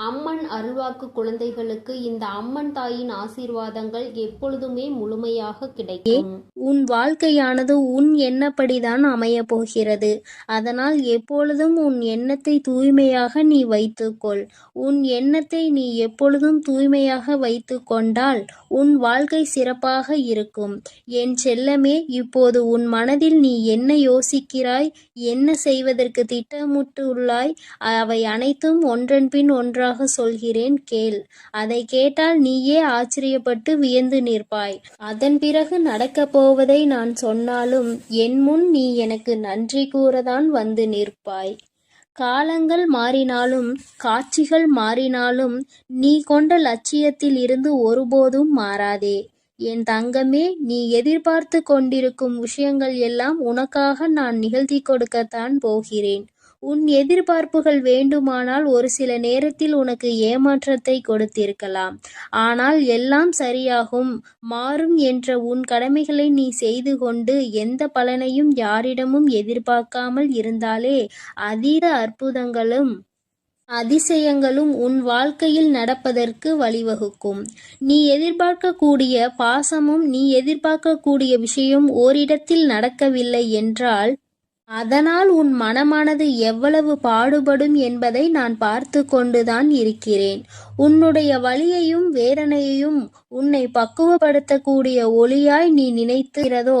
அம்மன் அருள்வாக்கு குழந்தைகளுக்கு இந்த அம்மன் தாயின் ஆசீர்வாதங்கள் எப்பொழுதுமே முழுமையாக கிடைக்கும். உன் வாழ்க்கையானது உன் எண்ணப்படிதான் அமைய போகிறது. அதனால் எப்பொழுதும் உன் எண்ணத்தை தூய்மையாக நீ வைத்துக்கொள். உன் எண்ணத்தை நீ எப்பொழுதும் தூய்மையாக வைத்து கொண்டால் உன் வாழ்க்கை சிறப்பாக இருக்கும். என் செல்லமே இப்போது உன் மனதில் நீ என்ன யோசிக்கிறாய் என்ன செய்வதற்கு திட்டமிட்டுள்ளாய் அவை அனைத்தும் ஒன்றன் பின் ஒன்றாக சொல்கிறேன் கேள். அதை கேட்டால் நீயே ஆச்சரியப்பட்டு வியந்து நிற்பாய். அதன் பிறகு நடக்கப் போவதை நான் சொன்னாலும் என் முன் நீ எனக்கு நன்றி கூறதான் வந்து நிற்பாய். காலங்கள் மாறினாலும் காட்சிகள் மாறினாலும் நீ கொண்ட லட்சியத்தில் இருந்து ஒருபோதும் மாறாதே. என் தங்கமே நீ எதிர்பார்த்து கொண்டிருக்கும் விஷயங்கள் எல்லாம் உனக்காக நான் நிகழ்த்தி கொடுக்கத்தான் போகிறேன். உன் எதிர்பார்ப்புகள் வேண்டுமானால் ஒரு சில நேரத்தில் உனக்கு ஏமாற்றத்தை கொடுத்திருக்கலாம். ஆனால் எல்லாம் சரியாகும். மாறும் என்ற உன் கடமைகளை நீ செய்து கொண்டு எந்த பலனையும் யாரிடமும் எதிர்பார்க்காமல் இருந்தாலே அதீத அற்புதங்களும் அதிசயங்களும் உன் வாழ்க்கையில் நடப்பதற்கு வழிவகுக்கும். நீ எதிர்பார்க்கக்கூடிய பாசமும் நீ எதிர்பார்க்கக்கூடிய விஷயம் ஓரிடத்தில் நடக்கவில்லை என்றால் அதனால் உன் மனமானது எவ்வளவு பாடுபடும் என்பதை நான் பார்த்து கொண்டுதான் இருக்கிறேன். உன்னுடைய வழியையும் வேதனையையும் உன்னை பக்குவப்படுத்தக்கூடிய ஒளியாய் நீ நினைத்துகிறதோ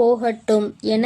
போகட்டும் என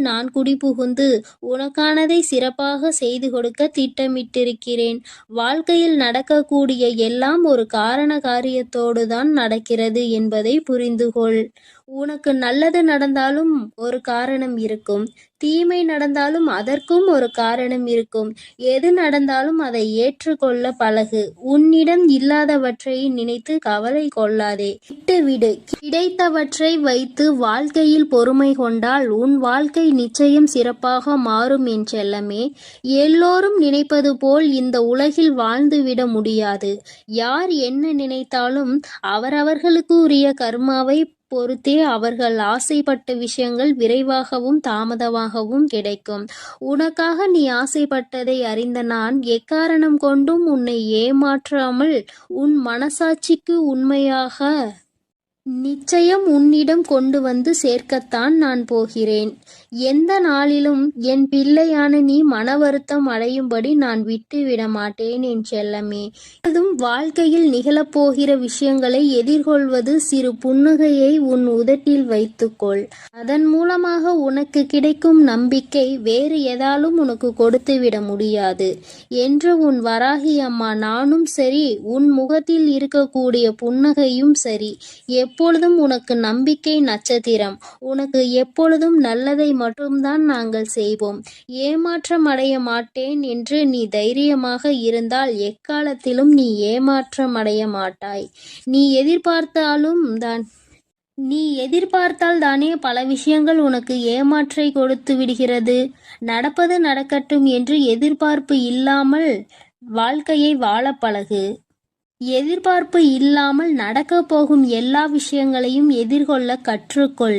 நான் குடிபுகுந்து உனக்கானதை சிறப்பாக செய்து கொடுக்க திட்டமிட்டிருக்கிறேன். வாழ்க்கையில் நடக்கக்கூடிய எல்லாம் ஒரு காரண காரியத்தோடு தான் நடக்கிறது என்பதை புரிந்துகொள். உனக்கு நல்லது நடந்தாலும் ஒரு காரணம் இருக்கும். தீமை நடந்தாலும் அதற்கும் ஒரு காரணம் இருக்கும். எது நடந்தாலும் அதை ஏற்றுக்கொள்ள பழகு. உன்னிடம் இல்லாதவற்றை நினைத்து கவலை கொள்ளாதே. விட்டு விடு கிடைத்தவற்றை வைத்து வாழ்க்கையில் பொறுமை கொண்டால் உன் வாழ்க்கை நிச்சயம் சிறப்பாக மாறும் என் செல்லமே. எல்லோரும் நினைப்பது போல் இந்த உலகில் வாழ்ந்துவிட முடியாது. யார் என்ன நினைத்தாலும் அவரவர்களுக்கு உரிய கர்மாவை பொறுத்தே அவர்கள் ஆசைப்பட்ட விஷயங்கள் விரைவாகவும் தாமதமாகவும் கிடைக்கும். உனக்காக நீ ஆசைப்பட்டதை அறிந்த நான் எக்காரணம் கொண்டும் உன்னை ஏமாற்றாமல் உன் மனசாட்சிக்கு உண்மையாக நிச்சயம் உன்னிடம் கொண்டு வந்து சேர்க்கத்தான் நான் போகிறேன். எந்த நாளிலும் என் பிள்ளையான நீ மன வருத்தம் அடையும்படி நான் விட்டு விட மாட்டேன் என் செல்லமே. அதுவும் வாழ்க்கையில் நிகழப்போகிற விஷயங்களை எதிர்கொள்வது சிறு புன்னகையை உன் உதட்டில் வைத்துக்கொள். அதன் மூலமாக உனக்கு கிடைக்கும் நம்பிக்கை வேறு எதாலும் உனக்கு கொடுத்து விட முடியாது. என்று உன் வராகி அம்மா நானும் சரி உன் முகத்தில் இருக்கக்கூடிய புன்னகையும் சரி. எப்பொழுதும் உனக்கு நம்பிக்கை நட்சத்திரம். உனக்கு எப்பொழுதும் நல்லதை மட்டும்தான் நாங்கள் செய்வோம். ஏமாற்றம் அடைய மாட்டேன் என்று நீ தைரியமாக இருந்தால் எக்காலத்திலும் நீ ஏமாற்றம் அடைய மாட்டாய். நீ எதிர்பார்த்தாலும் தான் நீ எதிர்பார்த்தால் தானே பல விஷயங்கள் உனக்கு ஏமாற்றை கொடுத்து விடுகிறது. நடப்பது நடக்கட்டும் என்று எதிர்பார்ப்பு இல்லாமல் வாழ்க்கையை வாழ பழகு. எதிர்பார்ப்பு இல்லாமல் நடக்கப் போகும் எல்லா விஷயங்களையும் எதிர்கொள்ள கற்றுக்கொள்.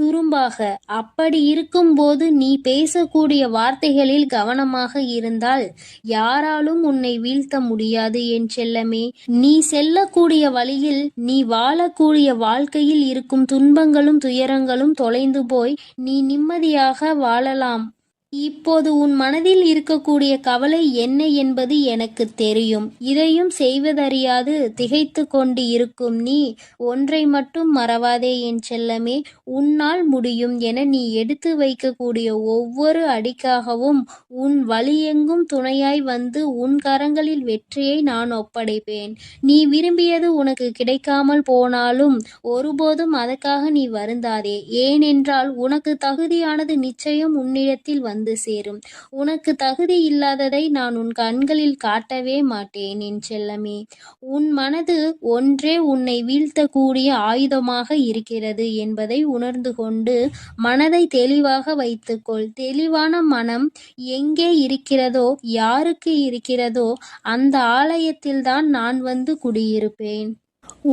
துரும்பாக. அப்படி இருக்கும்போது நீ பேசக்கூடிய வார்த்தைகளில் கவனமாக இருந்தால் யாராலும் உன்னை வீழ்த்த முடியாது என் செல்லமே. நீ செல்லக்கூடிய வழியில் நீ வாழக்கூடிய வாழ்க்கையில் இருக்கும் துன்பங்களும் துயரங்களும் தொலைந்து போய் நீ நிம்மதியாக வாழலாம். இப்போது உன் மனதில் இருக்கக்கூடிய கவலை என்ன என்பது எனக்கு தெரியும். இதையும் செய்வதறியாது திகைத்து கொண்டு இருக்கும் நீ. ஒன்றை மட்டும் மறவாதே என் செல்லமே. உன்னால் முடியும் என நீ எடுத்து வைக்கக்கூடிய ஒவ்வொரு அடிக்காகவும் உன் வழியெங்கும் துணையாய் வந்து உன் கரங்களில் வெற்றியை நான் ஒப்படைப்பேன். நீ விரும்பியது உனக்கு கிடைக்காமல் போனாலும் ஒருபோதும் அதற்காக நீ வருந்தாதே. ஏனென்றால் உனக்கு தகுதியானது நிச்சயம் உன்னிடத்தில் வந்து வந்து சேரும். உனக்கு தகுதி இல்லாததை நான் உன் கண்களில் காட்டவே மாட்டேன் என் செல்லமே. உன் மனது ஒன்றே உன்னை வீழ்த்தக்கூடிய ஆயுதமாக இருக்கிறது என்பதை உணர்ந்து கொண்டு மனதை தெளிவாக வைத்துக்கொள். தெளிவான மனம் எங்கே இருக்கிறதோ யாருக்கு இருக்கிறதோ அந்த ஆலயத்தில்தான் நான் வந்து குடியிருப்பேன்.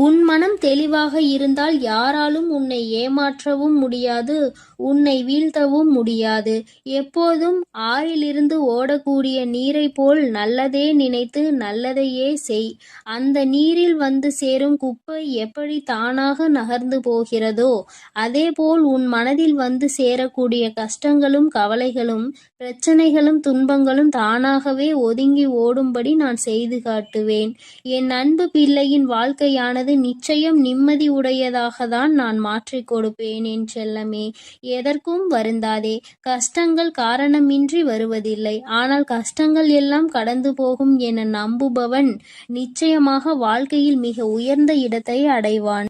உன் மனம் தெளிவாக இருந்தால் யாராலும் உன்னை ஏமாற்றவும் முடியாது உன்னை வீழ்த்தவும் முடியாது. எப்போதும் ஆறிலிருந்து ஓடக்கூடிய நீரை போல் நல்லதே நினைத்து நல்லதையே செய். அந்த நீரில் வந்து சேரும் குப்பை எப்படி தானாக நகர்ந்து போகிறதோ அதேபோல் உன் மனதில் வந்து சேரக்கூடிய கஷ்டங்களும் கவலைகளும் பிரச்சனைகளும் துன்பங்களும் தானாகவே ஒதுங்கி ஓடும்படி நான் செய்து காட்டுவேன். என் அன்பு பிள்ளையின் வாழ்க்கையானது நிச்சயம் நிம்மதி உடையதாக தான் நான் மாற்றி கொடுப்பேன் என் செல்லமே. எதற்கும் வருந்தாதே. கஷ்டங்கள் காரணமின்றி வருவதில்லை. ஆனால் கஷ்டங்கள் எல்லாம் கடந்து போகும் என நம்புபவன் நிச்சயமாக வாழ்க்கையில் மிக உயர்ந்த இடத்தை அடைவான்.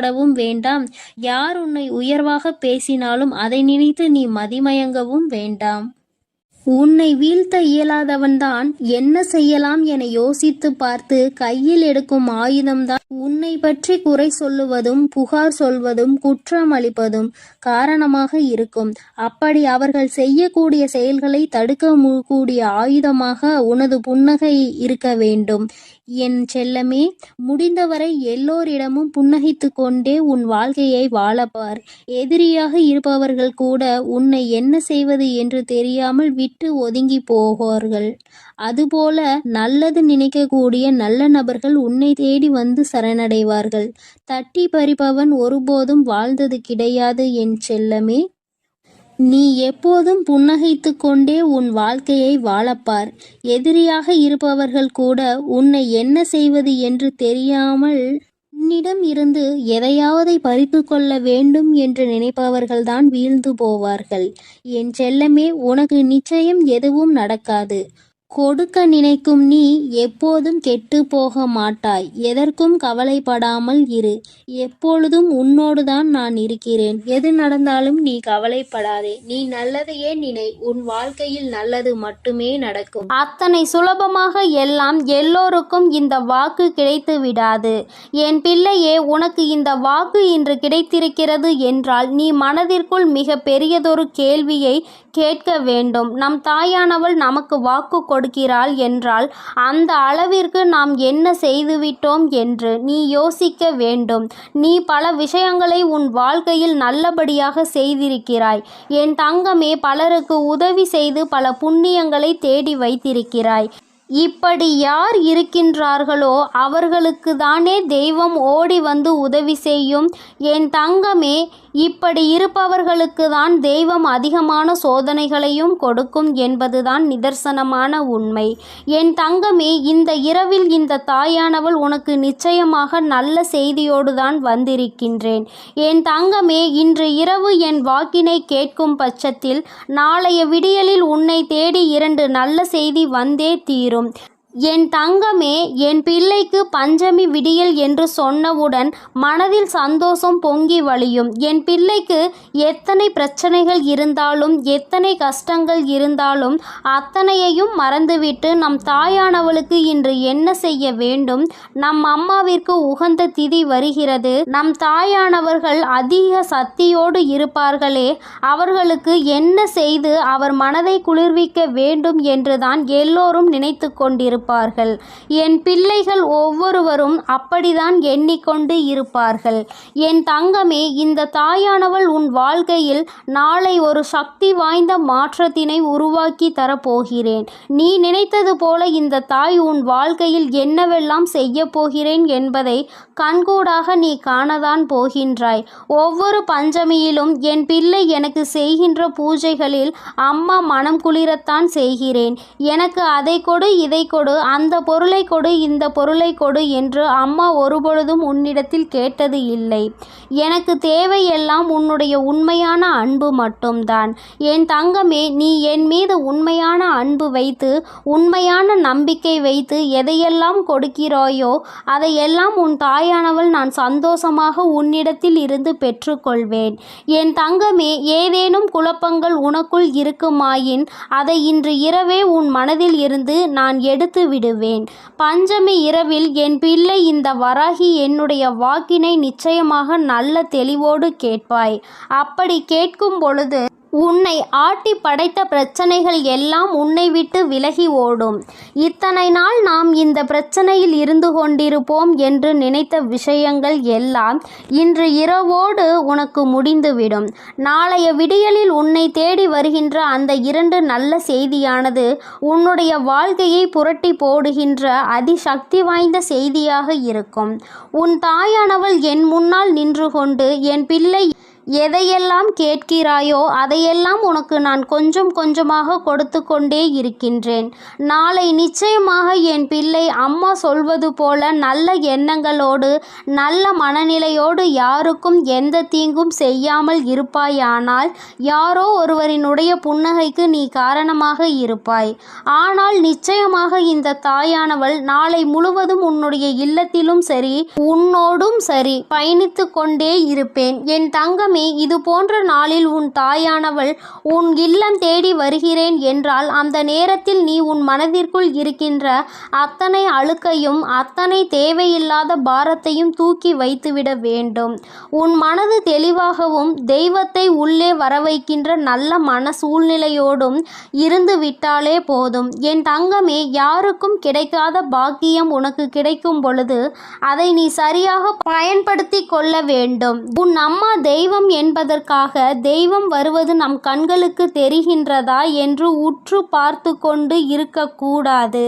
வருத்தப்படவும் வேண்டாம். யார் உன்னை உயர்வாக பேசினாலும் அதை நினைத்து நீ மதிமயங்கவும் வேண்டாம். உன்னை வீழ்த்த இயலாதவன்தான் என்ன செய்யலாம் என யோசித்து பார்த்து கையில் எடுக்கும் ஆயுதம்தான் உன்னை பற்றி குறை சொல்லுவதும் புகார் சொல்வதும் குற்றம் அளிப்பதும் காரணமாக இருக்கும். அப்படி அவர்கள் செய்யக்கூடிய செயல்களை தடுக்க கூடிய ஆயுதமாக உனது புன்னகை இருக்க வேண்டும். என் செல்லமே முடிந்தவரை எல்லோரிடமும் புன்னகைத்து கொண்டே உன் வாழ்க்கையை வாழப்பார். எதிரியாக இருப்பவர்கள் கூட உன்னை என்ன செய்வது என்று தெரியாமல் விட்டு ஒதுங்கி போவார்கள். அதுபோல நல்லது நினைக்கக்கூடிய நல்ல நபர்கள் உன்னை தேடி வந்து சரணடைவார்கள். தட்டி பறிப்பவன் ஒருபோதும் வாழ்ந்தது கிடையாது என் செல்லமே. நீ எப்போதும் புன்னகைத்து கொண்டே உன் வாழ்க்கையை வாழப்பார். எதிரியாக இருப்பவர்கள் கூட உன்னை என்ன செய்வது என்று தெரியாமல் உன்னிடம் இருந்து எதையாவதை பறித்து கொள்ள வேண்டும் என்று நினைப்பவர்கள்தான் வீழ்ந்து போவார்கள். என் செல்லமே உனக்கு நிச்சயம் எதுவும் நடக்காது. கொடுக்க நினைக்கும் நீ எப்போதும் கெட்டுப் போக மாட்டாய். எதற்கும் கவலைப்படாமல் இரு. எப்பொழுதும் உன்னோடுதான் நான் இருக்கிறேன். எது நடந்தாலும் நீ கவலைப்படாதே. நீ நல்லதையே நினை. உன் வாழ்க்கையில் நல்லது மட்டுமே நடக்கும். அத்தனை சுலபமாக எல்லாம் எல்லோருக்கும் இந்த வாக்கு கிடைத்து விடாது. என் பிள்ளையே உனக்கு இந்த வாக்கு இன்று கிடைத்திருக்கிறது என்றால் நீ மனதிற்குள் மிக பெரியதொரு கேள்வியை கேட்க வேண்டும். நம் தாயானவள் நமக்கு வாக்கு கொடு கொடுக்கிறாள் என்றால் அந்த அளவிற்கு நாம் என்ன செய்துவிட்டோம் என்று நீ யோசிக்க வேண்டும். நீ பல விஷயங்களை உன் வாழ்க்கையில் நல்லபடியாக செய்திருக்கிறாய். என் தங்கமே பலருக்கு உதவி செய்து பல புண்ணியங்களை தேடி வைத்திருக்கிறாய். இப்படி யார் இருக்கின்றார்களோ அவர்களுக்கு தானே தெய்வம் ஓடி வந்து உதவி செய்யும். என் தங்கமே இப்படி இருப்பவர்களுக்கு தான் தெய்வம் அதிகமான சோதனைகளையும் கொடுக்கும் என்பதுதான் நிதர்சனமான உண்மை. என் தங்கமே இந்த இரவில் இந்த தாயானவள் உனக்கு நிச்சயமாக நல்ல செய்தியோடு தான் வந்திருக்கின்றேன். என் தங்கமே இன்று இரவு என் வாக்கினை கேட்கும் பட்சத்தில் நாளைய விடியலில் உன்னை தேடி இரண்டு நல்ல செய்தி வந்தே தீரும். வேண்டும் என் தங்கமே என் பிள்ளைக்கு பஞ்சமி விடியல் என்று சொன்னவுடன் மனதில் சந்தோஷம் பொங்கி வழியும். என் பிள்ளைக்கு எத்தனை பிரச்சனைகள் இருந்தாலும் எத்தனை கஷ்டங்கள் இருந்தாலும் அத்தனையையும் மறந்துவிட்டு நம் தாயானவளுக்கு இன்று என்ன செய்ய வேண்டும்? நம் அம்மாவிற்கு உகந்த திதி வருகிறது. நம் தாயானவர்கள் அதிக சக்தியோடு இருப்பார்களே அவர்களுக்கு என்ன செய்து அவர் மனதை குளிர்விக்க வேண்டும் என்றுதான் எல்லோரும் நினைத்து இருப்பார்கள். என் பிள்ளைகள் ஒவ்வொருவரும் அப்படிதான் எண்ணிக்கொண்டு இருப்பார்கள். என் தங்கமே இந்த தாயானவள் உன் வாழ்க்கையில் நாளை ஒரு சக்தி வாய்ந்த மாற்றத்தினை உருவாக்கி தரப்போகிறேன். நீ நினைத்தது போல இந்த தாய் உன் வாழ்க்கையில் என்னவெல்லாம் செய்ய போகிறேன் என்பதை கண்கூடாக நீ காணதான் போகின்றாய். ஒவ்வொரு பஞ்சமியிலும் என் பிள்ளை எனக்கு செய்கின்ற பூஜைகளில் அம்மா மனம் குளிரத்தான் செய்கிறேன். எனக்கு அதை கொடு இதை கொடு அந்த பொருளை கொடு இந்த பொருளை கொடு என்று அம்மா ஒருபொழுதும் உன்னிடத்தில் கேட்டது இல்லை. எனக்கு தேவையெல்லாம் உன்னுடைய உண்மையான அன்பு மட்டும்தான். என் தங்கமே நீ என் மீது உண்மையான அன்பு வைத்து உண்மையான நம்பிக்கை வைத்து எதையெல்லாம் கொடுக்கிறாயோ அதையெல்லாம் உன் தாயானவள் நான் சந்தோஷமாக உன்னிடத்தில் இருந்து பெற்றுக்கொள்வேன். என் தங்கமே ஏதேனும் குழப்பங்கள் உனக்குள் இருக்குமாயின் அதை இன்று இரவே உன் மனதில் இருந்து நான் எடுத்து விடுவேன் பஞ்சமி இரவில் என் பிள்ளை இந்த வராகி என்னுடைய வாக்கினை நிச்சயமாக நல்ல தெளிவோடு கேட்பாய். அப்படி கேட்கும் பொழுது உன்னை ஆட்டி படைத்த பிரச்சனைகள் எல்லாம் உன்னை விட்டு விலகி ஓடும். இத்தனை நாள் நாம் இந்த பிரச்சனையில் இருந்து கொண்டிருப்போம் என்று நினைத்த விஷயங்கள் எல்லாம் இன்று இரவோடு உனக்கு முடிந்துவிடும். நாளைய விடியலில் உன்னை தேடி வருகின்ற அந்த இரண்டு நல்ல செய்தியானது உன்னுடைய வாழ்க்கையை புரட்டி போடுகின்ற அதிசக்தி வாய்ந்த செய்தியாக இருக்கும். உன் தாயானவள் என் முன்னால் நின்று கொண்டு என் பிள்ளை எதையெல்லாம் கேட்கிறாயோ அதையெல்லாம் உனக்கு நான் கொஞ்சம் கொஞ்சமாக கொடுத்து கொண்டே இருக்கின்றேன். நாளை நிச்சயமாக என் பிள்ளை அம்மா சொல்வது போல நல்ல எண்ணங்களோடு நல்ல மனநிலையோடு யாருக்கும் எந்த தீங்கும் செய்யாமல் இருப்பாயானால் யாரோ ஒருவரினுடைய புன்னகைக்கு நீ காரணமாக இருப்பாய். ஆனால் நிச்சயமாக இந்த தாயானவள் நாளை முழுவதும் உன்னுடைய இல்லத்திலும் சரி உன்னோடும் சரி பயணித்து கொண்டே இருப்பேன். என் தங்கமே இது போன்ற நாளில் உன் தாயானவள் உன் இல்லம் தேடி வருகிறேன் என்றால் அந்த நேரத்தில் நீ உன் மனதிற்குள் இருக்கின்ற அத்தனை அழுக்கையும் அத்தனை தேவையில்லாத பாரத்தையும் தூக்கி வைத்துவிட வேண்டும். உன் மனது தெளிவாகவும் தெய்வத்தை உள்ளே வர வைக்கின்ற நல்ல மன சூழ்நிலையோடும் இருந்து விட்டாலே போதும். என் தங்கமே யாருக்கும் கிடைக்காத பாக்கியம் உனக்கு கிடைக்கும் பொழுது அதை நீ சரியாக பயன்படுத்தி கொள்ள வேண்டும். உன் அம்மா தெய்வம் என்பதற்காக தெய்வம் வருவது நம் கண்களுக்கு தெரிகின்றதா என்று உற்று பார்த்து கொண்டு இருக்கக்கூடாது.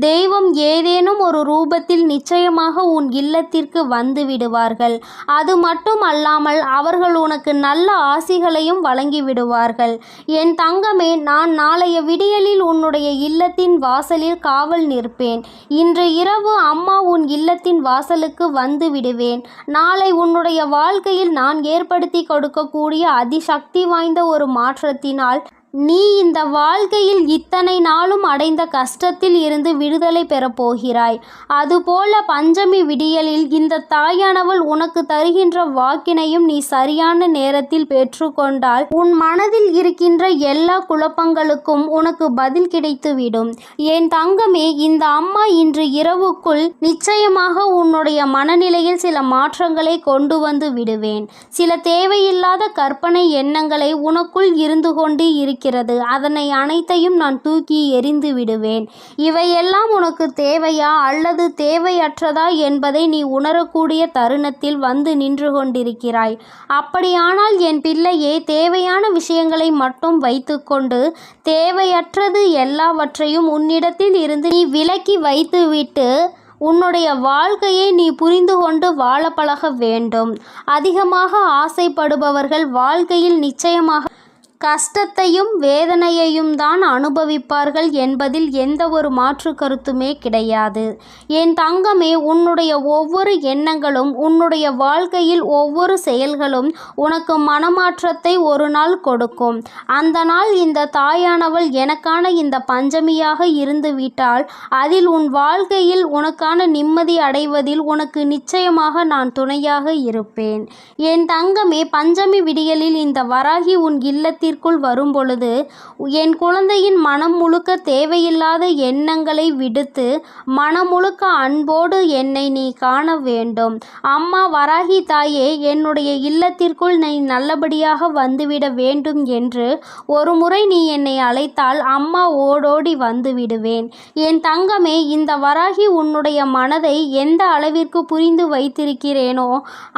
தெய்வம் ஏதேனும் ஒரு ரூபத்தில் நிச்சயமாக உன் இல்லத்திற்கு வந்து விடுவார்கள். அது மட்டும் அல்லாமல் அவர்கள் உனக்கு நல்ல ஆசிகளையும் வழங்கி விடுவார்கள். என் தங்கமே நான் நாளைய விடியலில் உன்னுடைய இல்லத்தின் வாசலில் காவல் நிற்பேன். இன்று இரவு அம்மா உன் இல்லத்தின் வாசலுக்கு வந்து விடுவேன். நாளை உன்னுடைய வாழ்க்கையில் நான் ஏற்படுத்தி கொடுக்கக்கூடிய அதிசக்தி வாய்ந்த ஒரு மாற்றத்தினால் நீ இந்த வாழ்க்கையில் இத்தனை நாளும் அடைந்த கஷ்டத்தில் இருந்து விடுதலை பெறப் போகிறாய். அதுபோல பஞ்சமி விடியலில் இந்த தாயானவள் உனக்கு தருகின்ற வாக்கினையும் நீ சரியான நேரத்தில் பெற்றுக்கொண்டால் உன் மனதில் இருக்கின்ற எல்லா குழப்பங்களுக்கும் உனக்கு பதில் கிடைத்துவிடும். என் தங்கமே இந்த அம்மா இன்று இரவுக்குள் நிச்சயமாக உன்னுடைய மனநிலையில் சில மாற்றங்களை கொண்டு வந்து விடுவேன். சில தேவையில்லாத கற்பனை எண்ணங்களை உனக்குள் இருந்து கொண்டு இருக்கிறது. அதனை அனைத்தையும் நான் தூக்கி எறிந்து விடுவேன். இவையெல்லாம் உனக்கு தேவையா? அல்லது தேவையற்றதா என்பதை நீ உணரக்கூடிய தருணத்தில் வந்து நின்று கொண்டிருக்கிறாய். அப்படியானால் என் பிள்ளையே தேவையான விஷயங்களை மட்டும் வைத்துக்கொண்டு தேவையற்றது எல்லாவற்றையும் உன்னிடத்தில் இருந்து நீ விலக்கி வைத்துவிட்டு உன்னுடைய வாழ்க்கையை நீ புரிந்து கொண்டு வாழ பழக வேண்டும். அதிகமாக ஆசைப்படுபவர்கள் வாழ்க்கையில் நிச்சயமாக கஷ்டத்தையும் வேதனையையும் தான் அனுபவிப்பார்கள் என்பதில் எந்த ஒரு மாற்று கருத்துமே கிடையாது. என் தங்கமே உன்னுடைய ஒவ்வொரு எண்ணங்களும் உன்னுடைய வாழ்க்கையில் ஒவ்வொரு செயல்களும் உனக்கு மனமாற்றத்தை ஒரு நாள் கொடுக்கும். அந்த நாள் இந்த தாயானவள் எனக்கான இந்த பஞ்சமியாக இருந்து விட்டால் அதில் உன் வாழ்க்கையில் உனக்கான நிம்மதி அடைவதில் உனக்கு நிச்சயமாக நான் துணையாக இருப்பேன். என் தங்கமே பஞ்சமி விடியலில் இந்த வராகி உன் இல்லத்தில் வரும் வரும்பொழுது என் குழந்தையின் மனம் முழுக்க தேவையில்லாத எண்ணங்களை விடுத்து மனம் முழுக்க அன்போடு என்னை நீ காண வேண்டும். அம்மா வராகி தாயே என்னுடைய இல்லத்திற்குள் நீ நல்லபடியாக வந்துவிட வேண்டும் என்று ஒரு முறை நீ என்னை அழைத்தால் அம்மா ஓடோடி வந்து விடுவேன் என் தங்கமே இந்த வராகி உன்னுடைய மனதை எந்த அளவிற்கு புரிந்து வைத்திருக்கிறேனோ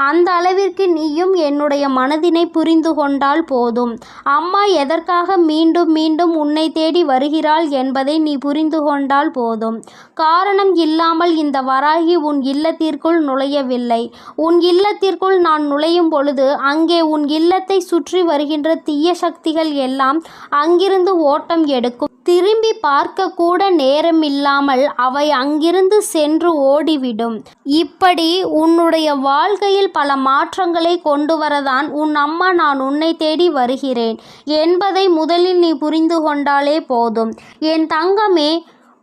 அந்த அளவிற்கு நீயும் என்னுடைய மனதினை புரிந்து கொண்டால் போதும். அம்மா அம்மா எதற்காக மீண்டும் மீண்டும் உன்னை தேடி வருகிறாள் என்பதை நீ புரிந்து கொண்டால் போதும். காரணம் இல்லாமல் இந்த வராகி உன் இல்லத்திற்குள் நுழையவில்லை. உன் இல்லத்திற்குள் நான் நுழையும் பொழுது அங்கே உன் இல்லத்தை சுற்றி வருகின்ற தீய சக்திகள் எல்லாம் அங்கிருந்து ஓட்டம் எடுக்கும். திரும்பி பார்க்க கூட நேரமில்லாமல் அவை அங்கிருந்து சென்று ஓடிவிடும். இப்படி உன்னுடைய வாழ்க்கையில் பல மாற்றங்களை கொண்டு வரதான் உன் அம்மா நான் உன்னை தேடி வருகிறேன். என்பதை முதலில் நீ புரிந்து கொண்டாலே போதும். என் தங்கமே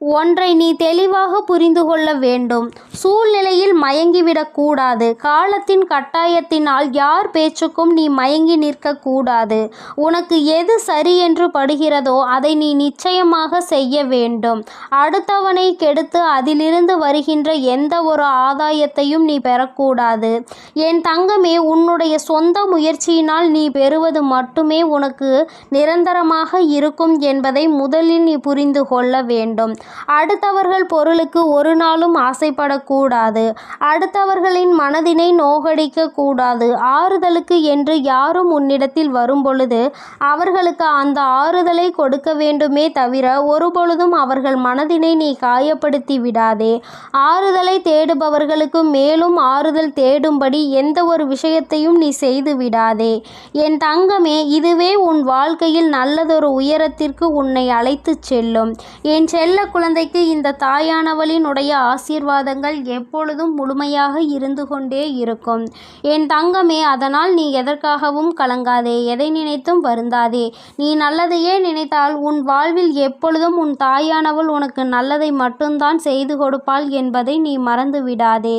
ஒன்றை நீ தெளிவாக புரிந்து கொள்ள வேண்டும். சூழ்நிலையில் மயங்கிவிடக்கூடாது காலத்தின் கட்டாயத்தினால் யார் பேச்சுக்கும் நீ மயங்கி நிற்கக்கூடாது உனக்கு எது சரி என்று படுகிறதோ அதை நீ நிச்சயமாக செய்ய வேண்டும். அடுத்தவனை கெடுத்து அதிலிருந்து வருகின்ற எந்த ஒரு ஆதாயத்தையும் நீ பெறக்கூடாது. என் தங்கமே உன்னுடைய சொந்த முயற்சியினால் நீ பெறுவது மட்டுமே உனக்கு நிரந்தரமாக இருக்கும் என்பதை முதலில் நீ புரிந்து கொள்ள வேண்டும். அடுத்தவர்கள் பொருளுக்கு ஒரு நாளும் ஆசைப்படக்கூடாது. அடுத்தவர்களின் மனதினை நோகடிக்க கூடாது ஆறுதலுக்கு என்று யாரும் உன்னிடத்தில் வரும்பொழுது அவர்களுக்கு அந்த ஆறுதலை கொடுக்க வேண்டுமே தவிர ஒருபொழுதும் அவர்கள் மனதினை நீ காயப்படுத்தி விடாதே. ஆறுதலை தேடுபவர்களுக்கு மேலும் ஆறுதல் தேடும்படி எந்த ஒரு விஷயத்தையும் நீ செய்து விடாதே. என் தங்கமே இதுவே உன் வாழ்க்கையில் நல்லதொரு உயரத்திற்கு உன்னை அழைத்துச் செல்லும். என் செல்ல குழந்தைக்கு இந்த தாயானவளினுடைய ஆசீர்வாதங்கள் எப்பொழுதும் முழுமையாக இருந்து கொண்டே இருக்கும். என் தங்கமே அதனால் நீ எதற்காகவும் கலங்காதே. எதை நினைத்தும் வருந்தாதே. நீ நல்லதையே நினைத்தால் உன் வாழ்வில் எப்பொழுதும் உன் தாயானவள் உனக்கு நல்லதை மட்டும்தான் செய்து கொடுப்பாள் என்பதை நீ மறந்து விடாதே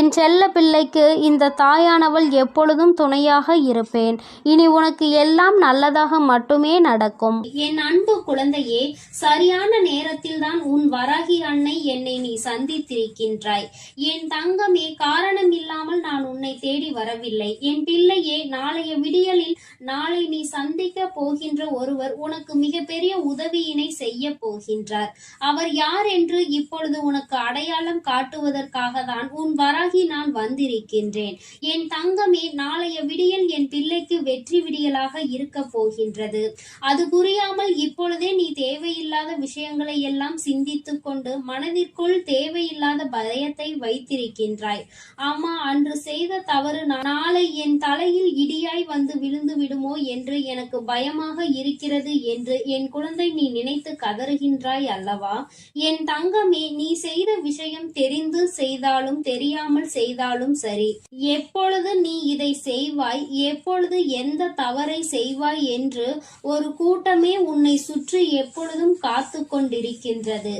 என் செல்ல பிள்ளைக்கு இந்த தாயானவள் எப்பொழுதும் துணையாக இருப்பேன். இனி உனக்கு எல்லாம் நல்லதாக மட்டுமே நடக்கும். என் அன்பு குழந்தையே சரியான நேரத்தில் தான் உன் வராகி அன்னை என்னை நீ சந்தித்திருக்கின்றாய். என் தங்கமே காரணம் இல்லாமல் நான் உன்னை தேடி வரவில்லை. என் பிள்ளையே நாளைய விடியலில் நாளை நீ சந்திக்க போகின்ற ஒருவர் உனக்கு மிகப்பெரிய உதவியினை செய்ய போகின்றார். அவர் யார் என்று இப்பொழுது உனக்கு அடையாளம் காட்டுவதற்காக தான் உன் வராகி நான் வந்திருக்கின்றேன். என் தங்கமே நாளைய விடியல் என் பிள்ளைக்கு வெற்றி விடியலாக இருக்க போகின்றது. அது புரியாமல் இப்பொழுதே நீ தேவையில்லாத விஷயங்களை எல்லாம் சிந்தித்துக் கொண்டு மனதிற்குள் தேவையில்லாத பயத்தை வைத்திருக்கின்றாய். ஆமா அன்று செய்த தவறு நாளை என் தலையில் இடியாய் வந்து விழுந்து விடுமோ என்று எனக்கு பயமாக இருக்கிறது என்று என் குழந்தை நீ நினைத்து கதறுகின்றாய் அல்லவா? என் தங்கமே நீ செய்த விஷயம் தெரிந்து செய்தாலும் தெரியாமல் செய்தாலும் சரி. எப்பொழுது நீ இதை செய்வாய் எப்பொழுது எந்த தவறை செய்வாய் என்று ஒரு கூட்டமே உன்னை சுற்றி எப்பொழுதும் காத்து கொண்டிருக்கின்றது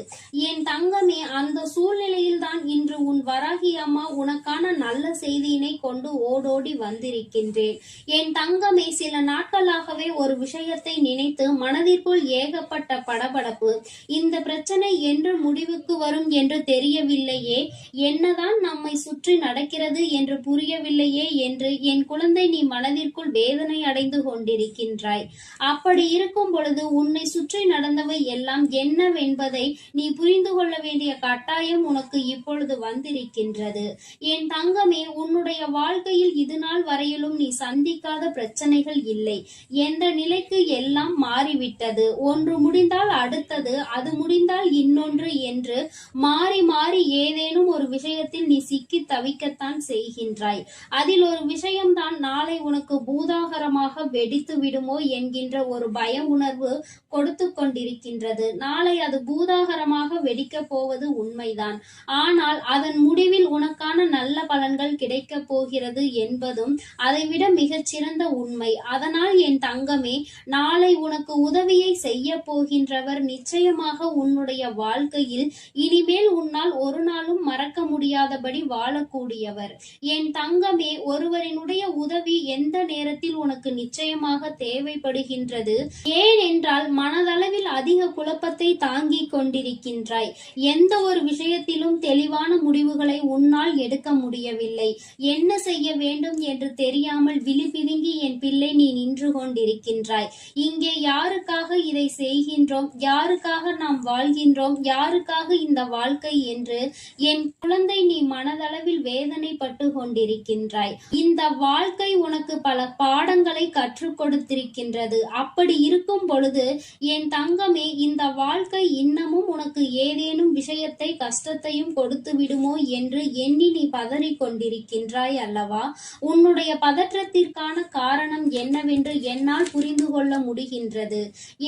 என் தங்கமே அந்த சூழ்நிலையில்தான் இன்று உன் வராகி அம்மா உனக்கான நல்ல செய்தியினை கொண்டு ஓடோடி வந்திருக்கின்றேன். என் தங்கமே சில நாட்களாகவே ஒரு விஷயத்தை நினைத்து மனதிற்குள் ஏகப்பட்ட படபடப்பு. இந்த பிரச்சனை என்று முடிவுக்கு வரும் என்று தெரியவில்லையே என்னதான் நம்மை சுற்றி நடக்கிறது என்று புரியவில்லையே என்று என் குழந்தை நீ மனதிற்குள் வேதனை அடைந்து கொண்டிருக்கின்றாய். அப்படி இருக்கும் பொழுது உன்னை சுற்றி நடந்தவை எல்லாம் என்னவென்பதை என்பதை நீ புரிந்து கொள்ள வேண்டிய கட்டாயம் உனக்கு இப்பொழுது வந்திருக்கின்றது. என் தங்கமே உன்னுடைய வாழ்க்கையில் இது நாள் வரையிலும் நீ சந்திக்காத பிரச்சனைகள் இல்லை. என்ற நிலைக்கு எல்லாம் மாறிவிட்டது? ஒன்று முடிந்தால் அடுத்தது அது முடிந்தால் இன்னொன்று என்று மாறி மாறி ஏதேனும் ஒரு விஷயத்தில் நீ சிக்கி தவிக்கத்தான் செய்கின்றாய். அதில் ஒரு விஷயம்தான் நாளை உனக்கு பூதாகரமாக வெடித்து விடுமோ என்கின்ற ஒரு பய உணர்வு கொடுத்து கொண்டிருக்கின்றது. நாளை அது பூதாகரமாக வெடிக்கப் போவது உண்மைதான். ஆனால் அதன் முடிவில் உனக்கான நல்ல பலன்கள் கிடைக்கப் போகிறது என்பதும் அதைவிட மிகச்சிறந்த உண்மை. அதனால் என் தங்கமே நாளை உனக்கு உதவியை செய்ய போகின்றவர் நிச்சயமாக உன்னுடைய வாழ்க்கையில் இனிமேல் உன்னால் ஒரு நாளும் மறக்க முடியாதபடி வாழக்கூடியவர். என் தங்கமே ஒருவரினுடைய உதவி எந்த நேரத்தில் உனக்கு நிச்சயமாக தேவைப்படுகின்றது? ஏனென்றால் மனதளவில் அதிக குழப்பத்தை தாங்கிக் கொண்டிருக்கின்றாய். எந்த ஒரு விஷயத்திலும் தெளிவான முடிவுகளை உன்னால் எடுக்க முடியவில்லை. என்ன செய்ய வேண்டும் என்று தெரியாமல் விழிபிதுங்கி என் பிள்ளை நீ நின்று கொண்டிருக்கின்றாய். இங்கே யாருக்காக இதை செய்கின்றோம்? யாருக்காக நாம் வாழ்கின்றோம்? யாருக்காக இந்த வாழ்க்கை என்று என் குழந்தை நீ மனதளவில் வேதனைப்பட்டு கொண்டிருக்கின்றாய். இந்த வாழ்க்கை உனக்கு பல பாடங்களை கற்றுக் கொடுத்திருக்கின்றது. அப்படி இருக்கும் பொழுது என் தங்கமே இந்த வாழ்க்கை இன்னமும் உனக்கு ஏதேனும் விஷயத்தை கஷ்டத்தையும் கொடுத்து விடுமோ என்று எண்ணி நீ பதறிக் கொண்டிருக்கின்றாய் அல்லவா? உன்னுடைய பதற்றத்திற்கான காரணம் என்னவென்று என்னால் புரிந்து கொள்ள முடிகின்றது.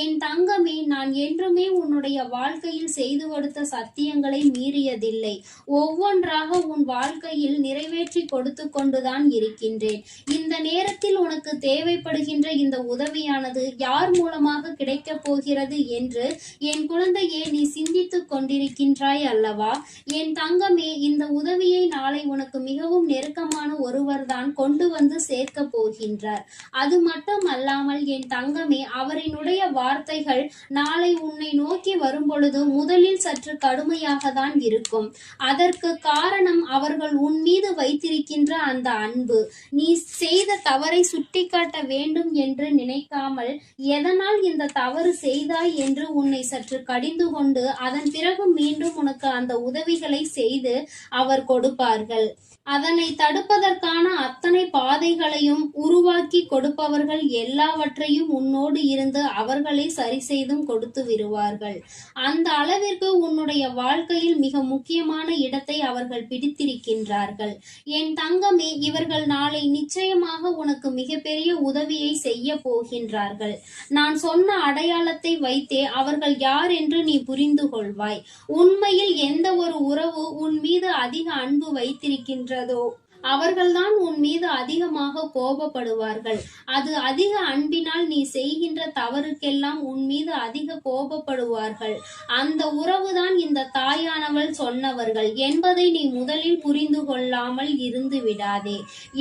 என் தங்கமே நான் என்றுமே உன்னுடைய வாழ்க்கையில் செய்து கொடுத்த சத்தியங்களை மீறியதில்லை. ஒவ்வொன்றாக உன் வாழ்க்கையில் நிறைவேற்றி கொடுத்து கொண்டுதான் இருக்கின்றேன். இந்த நேரத்தில் உனக்கு தேவைப்படுகின்ற இந்த உதவியானது யார் மூலமாக கிடைக்கப் போகிறது என்று என் குழந்தையே நீ சிந்தித்துக் கொண்டிருக்கின்றாய் அல்லவா? என் தங்கமே இந்த உதவியை நாளை உனக்கு மிகவும் நெருக்கமான ஒருவர்தான் கொண்டு வந்து சேர்க்க போகின்றார். அது மட்டும் அல்லாமல் என் தங்கமே அவரினுடைய வார்த்தைகள் நாளை உன்னை நோக்கி வரும்பொழுது முதலில் சற்று கடுமையாக தான் இருக்கும். அதற்கு காரணம் அவர்கள் உன் மீது வைத்திருக்கின்ற அந்த அன்பு. நீ செய்த தவறை சுட்டிக்காட்ட வேண்டும் என்று நினைக்காமல் எதனால் இந்த தவறு செய்தாய் என்று உன்னை சற்று கடிந்து கொண்டு அதன் பிறகு மீண்டும் உனக்கு அந்த உதவிகளை செய்து அவர் கொடுப்பார்கள். அதனை தடுப்பதற்கான அத்தனை பாதைகளையும் உருவாக்கி கொடுப்பவர்கள் எல்லாவற்றையும் உன்னோடு இருந்து அவர்களே சரி செய்தும் கொடுத்து விடுவார்கள். அந்த அளவிற்கு உன்னுடைய வாழ்க்கையில் மிக முக்கியமான இடத்தை அவர்கள் பிடித்திருக்கின்றார்கள். என் தங்கமே இவர்கள் நாளை நிச்சயமாக உனக்கு மிகப்பெரிய உதவியை செய்ய போகின்றார்கள். நான் சொன்ன அடையாளத்தை வைத்தே அவர்கள் யார் என்று நீ புரிந்து கொள்வாய் உண்மையில் எந்த ஒரு உறவு உன் மீது அதிக அன்பு வைத்திருக்கின்ற 那都 அவர்கள்தான் உன் மீது அதிகமாக கோபப்படுவார்கள். அது அதிக அன்பினால் நீ செய்கின்ற தவறுக்கெல்லாம் உன் மீது அதிக கோபப்படுவார்கள். அந்த உறவுதான் இந்த தாயானவள் சொன்னவர்கள். என்பதை நீ முதலில் புரிந்து கொள்ளாமல் இருந்து விடாதே.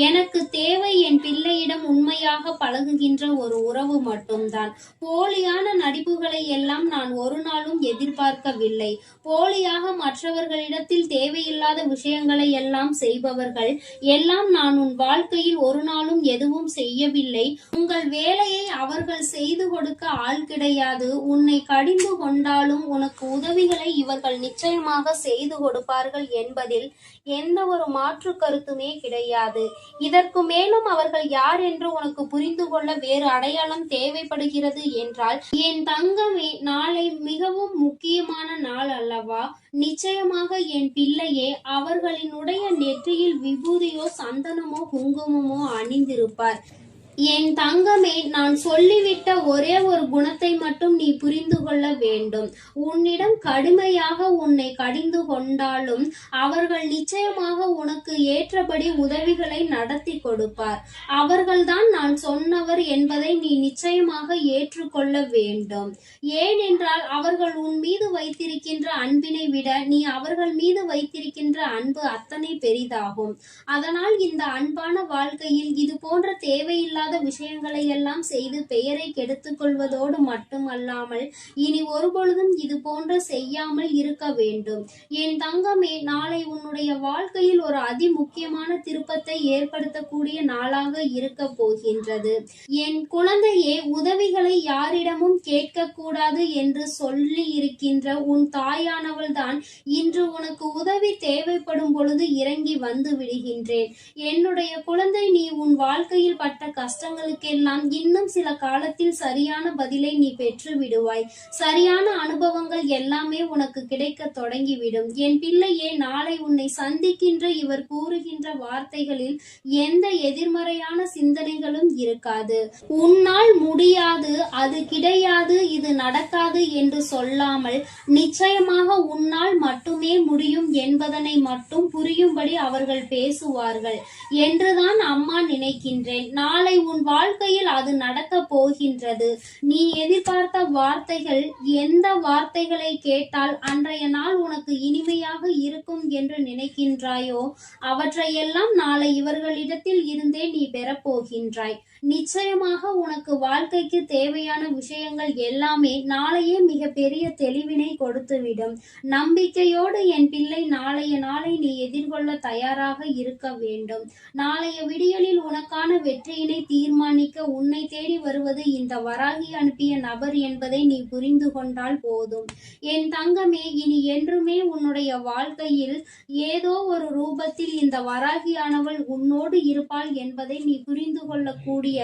எனக்கு தேவை என் பிள்ளையிடம் உண்மையாக பழகுகின்ற ஒரு உறவு மட்டும்தான். போலியான நடிப்புகளை எல்லாம் நான் ஒரு நாளும் எதிர்பார்க்கவில்லை. போலியாக மற்றவர்களிடத்தில் தேவையில்லாத விஷயங்களை எல்லாம் செய்பவர்கள் எல்லாம் நான் உன் வாழ்க்கையில் ஒரு நாளும் எதுவும் செய்யவில்லை. உங்கள் வேலையை அவர்கள் செய்து கொடுக்க ஆள் கிடையாது. உன்னை கடிந்து கொண்டாலும் உனக்கு உதவிகளை இவர்கள் நிச்சயமாக செய்து கொடுப்பார்கள் என்பதில் எந்த ஒரு மாற்று கருத்துமே கிடையாது. இதற்கு மேலும் அவர்கள் யார் என்று உனக்கு புரிந்து கொள்ள வேறு அடையாளம் தேவைப்படுகிறது என்றால் என் தங்கமே நாளை மிகவும் முக்கியமான நாள் அல்லவா? நிச்சயமாக என் பிள்ளையே அவர்களினுடைய நெற்றியில் விபூதியோ சந்தனமோ குங்குமமோ அணிந்திருப்பார். என் தங்கமே நான் சொல்லிவிட்ட ஒரே ஒரு குணத்தை மட்டும் நீ புரிந்து கொள்ள வேண்டும். உன்னிடம் கடுமையாக உன்னை கடிந்து கொண்டாலும் அவர்கள் நிச்சயமாக உனக்கு ஏற்றபடி உதவிகளை நடத்தி கொடுப்பார். அவர்கள்தான் நான் சொன்னவர் என்பதை நீ நிச்சயமாக ஏற்றுக்கொள்ள வேண்டும். ஏனென்றால் அவர்கள் உன் மீது வைத்திருக்கின்ற அன்பினை விட நீ அவர்கள் மீது வைத்திருக்கின்ற அன்பு அத்தனை பெரிதாகும். அதனால் இந்த அன்பான வாழ்க்கையில் இது போன்ற தேவையில்லாத விஷயங்களை எல்லாம் செய்து பெயரை கெடுத்துக் கொள்வதோடு மட்டுமல்லாமல் இனி ஒருபொழுதும் இது போன்ற செய்யாமல் இருக்க வேண்டும். என் தங்கமே நாளை உன்னுடைய வாழ்க்கையில் ஒரு அதி முக்கியமான திருப்பத்தை ஏற்படுத்தக்கூடிய நாளாக இருக்க போகின்றது. என் குழந்தையே உதவிகளை யாரிடமும் கேட்கக்கூடாது என்று சொல்லி இருக்கின்ற உன் தாயானவள் தான் இன்று உனக்கு உதவி தேவைப்படும் பொழுது இறங்கி வந்து விடுகின்றேன். என்னுடைய குழந்தை நீ உன் வாழ்க்கையில் பட்ட கஷ்ட கஷ்டங்களுக்கெல்லாம் இன்னும் சில காலத்தில் சரியான பதிலை நீ பெற்று விடுவாய். சரியான அனுபவங்கள் எல்லாமே உனக்கு கிடைக்க தொடங்கிவிடும். என் பிள்ளையே நாளை உன்னை சந்திக்கின்ற இவர் கூறுகின்ற வார்த்தைகளில் எந்த எதிர்மறையான சிந்தனைகளும் இருக்காது. உன்னால் முடியாது அது கிடையாது இது நடக்காது என்று சொல்லாமல் நிச்சயமாக உன்னால் மட்டுமே முடியும் என்பதனை மட்டும் புரியும்படி அவர்கள் பேசுவார்கள். என்றுதான் அம்மா நினைக்கின்றேன். நாளை உன் வாழ்க்கையில் அது நடக்க போகின்றது. நீ எதிர்பார்த்த வார்த்தைகள் எந்த வார்த்தைகளை கேட்டால் அன்றைய நாள் உனக்கு இனிமையாக இருக்கும் என்று நினைக்கின்றாயோ? அவற்றையெல்லாம் நாளை இவர்களிடத்தில் இருந்தே நீ பெறப்போகின்றாய் நிச்சயமாக உனக்கு வாழ்க்கைக்கு தேவையான விஷயங்கள் எல்லாமே நாளையே மிக பெரிய தெளிவினை கொடுத்துவிடும். நம்பிக்கையோடு என் பிள்ளை நாளைய நாளை நீ எதிர்கொள்ள தயாராக இருக்க வேண்டும். நாளைய விடியலில் உனக்கான வெற்றியினை தீர்மானிக்க உன்னை தேடி வருவது இந்த வராகி அனுப்பிய நபர் என்பதை நீ புரிந்து கொண்டால் போதும். என் தங்கமே இனி என்றுமே உன்னுடைய வாழ்க்கையில் ஏதோ ஒரு ரூபத்தில் இந்த வராகியானவள் உன்னோடு இருப்பாள் என்பதை நீ புரிந்து கொள்ளக்கூடிய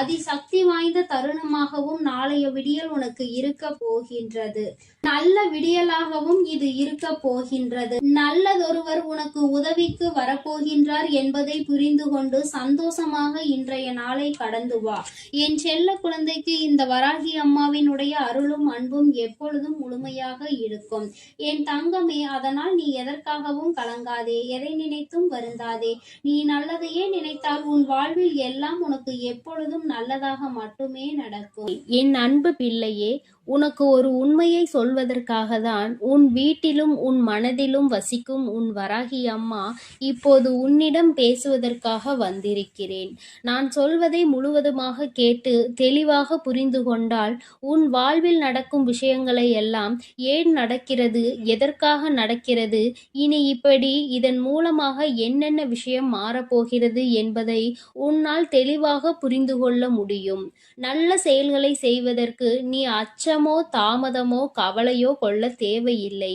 அதிசக்தி வாய்ந்த தருணமாகவும் நாளைய விடியல் உனக்கு இருக்க போகின்றது. நல்ல விடியலாகவும் இது இருக்க போகின்றது. நல்லதொருவர் உனக்கு உதவிக்கு வரப்போகின்றார் என்பதை புரிந்து கொண்டு சந்தோஷமாக இன்றைய நாள் கடந்து வா. என் செல்ல குழந்தைக்கு இந்த வராகி அம்மாவினுடைய அருளும் அன்பும் எப்பொழுதும் முழுமையாக இருக்கும். என் தங்கமே அதனால் நீ எதற்காகவும் கலங்காதே எதை நினைத்தும் வருந்தாதே. நீ நல்லதையே நினைத்தால் உன் வாழ்வில் எல்லாம் உனக்கு எப்பொழுதும் நல்லதாக மட்டுமே நடக்கும். என் அன்பு பிள்ளையே உனக்கு ஒரு உண்மையை சொல்வதற்காக தான் உன் வீட்டிலும் உன் மனதிலும் வசிக்கும் உன் வராகி அம்மா இப்போது உன்னிடம் பேசுவதற்காக வந்திருக்கிறேன். நான் சொல்வதை முழுவதுமாக கேட்டு தெளிவாக புரிந்து கொண்டால் உன் வாழ்வில் நடக்கும் விஷயங்களை எல்லாம் ஏன் நடக்கிறது எதற்காக நடக்கிறது இனி இப்படி இதன் மூலமாக என்னென்ன விஷயம் மாறப்போகிறது என்பதை உன்னால் தெளிவாக புரிந்து கொள்ள முடியும். நல்ல செயல்களை செய்வதற்கு நீ அச்ச அச்சமோ தாமதமோ கவலையோ கொள்ள தேவையில்லை.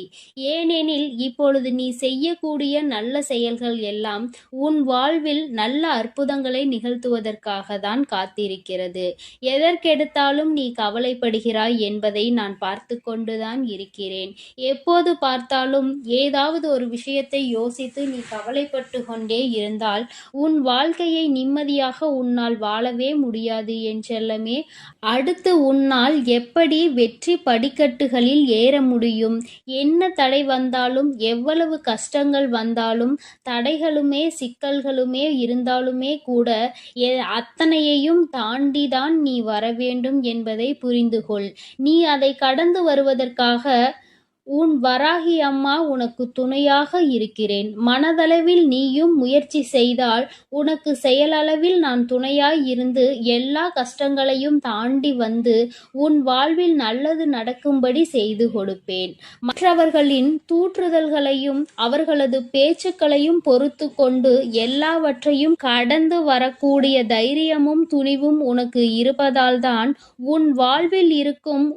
ஏனெனில் இப்பொழுது நீ செய்யக்கூடிய நல்ல செயல்கள் எல்லாம் உன் வாழ்வில் நல்ல அற்புதங்களை நிகழ்த்துவதற்காக தான் காத்திருக்கிறது. எதற்கெடுத்தாலும் நீ கவலைப்படுகிறாய் என்பதை நான் பார்த்து கொண்டுதான் இருக்கிறேன். எப்போது பார்த்தாலும் ஏதாவது ஒரு விஷயத்தை யோசித்து நீ கவலைப்பட்டு கொண்டே இருந்தால் உன் வாழ்க்கையை நிம்மதியாக உன்னால் வாழவே முடியாது என் செல்லமே. அடுத்து உன்னால் எப்படி வெற்றி படிக்கட்டுகளில் ஏற முடியும். என்ன தடை வந்தாலும் எவ்வளவு கஷ்டங்கள் வந்தாலும் தடைகளுமே சிக்கல்களுமே இருந்தாலுமே கூட எ- அத்தனையையும் தாண்டிதான் நீ வர வேண்டும் என்பதை புரிந்து கொள் நீ அதை கடந்து வருவதற்காக உன் வராகி அம்மா உனக்கு துணையாக இருக்கிறேன். மனதளவில் நீயும் முயற்சி செய்தால் உனக்கு செயலளவில் நான் துணையாய் இருந்து எல்லா கஷ்டங்களையும் தாண்டி வந்து உன் வாழ்வில் நல்லது நடக்கும்படி செய்து கொடுப்பேன். மற்றவர்களின் தூற்றுதல்களையும் அவர்களது பேச்சுக்களையும் பொறுத்து கொண்டு எல்லாவற்றையும் கடந்து வரக்கூடிய தைரியமும் துணிவும் உனக்கு இருப்பதால்தான் உன் வாழ்வில் இருக்கும்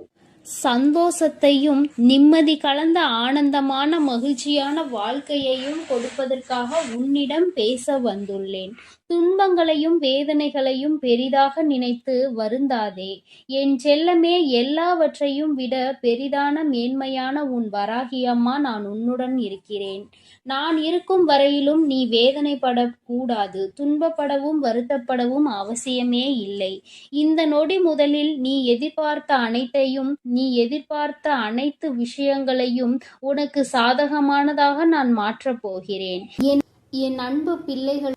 சந்தோஷத்தையும் நிம்மதி கலந்த ஆனந்தமான மகிழ்ச்சியான வாழ்க்கையையும் கொடுப்பதற்காக உன்னிடம் பேச வந்துள்ளேன். துன்பங்களையும் வேதனைகளையும் பெரிதாக நினைத்து வருந்தாதே. என் செல்லமே எல்லாவற்றையும் விட பெரிதான மேன்மையான உன் வராகியம்மா நான் உன்னுடன் இருக்கிறேன். நான் இருக்கும் வரையிலும் நீ வேதனைப்படக்கூடாது துன்பப்படவும் வருத்தப்படவும் அவசியமே இல்லை. இந்த நொடி முதலில் நீ எதிர்பார்த்த அனைத்தையும் நீ எதிர்பார்த்த அனைத்து விஷயங்களையும் உனக்கு சாதகமானதாக நான் மாற்றப் போகிறேன். என் அன்பு பிள்ளைகள்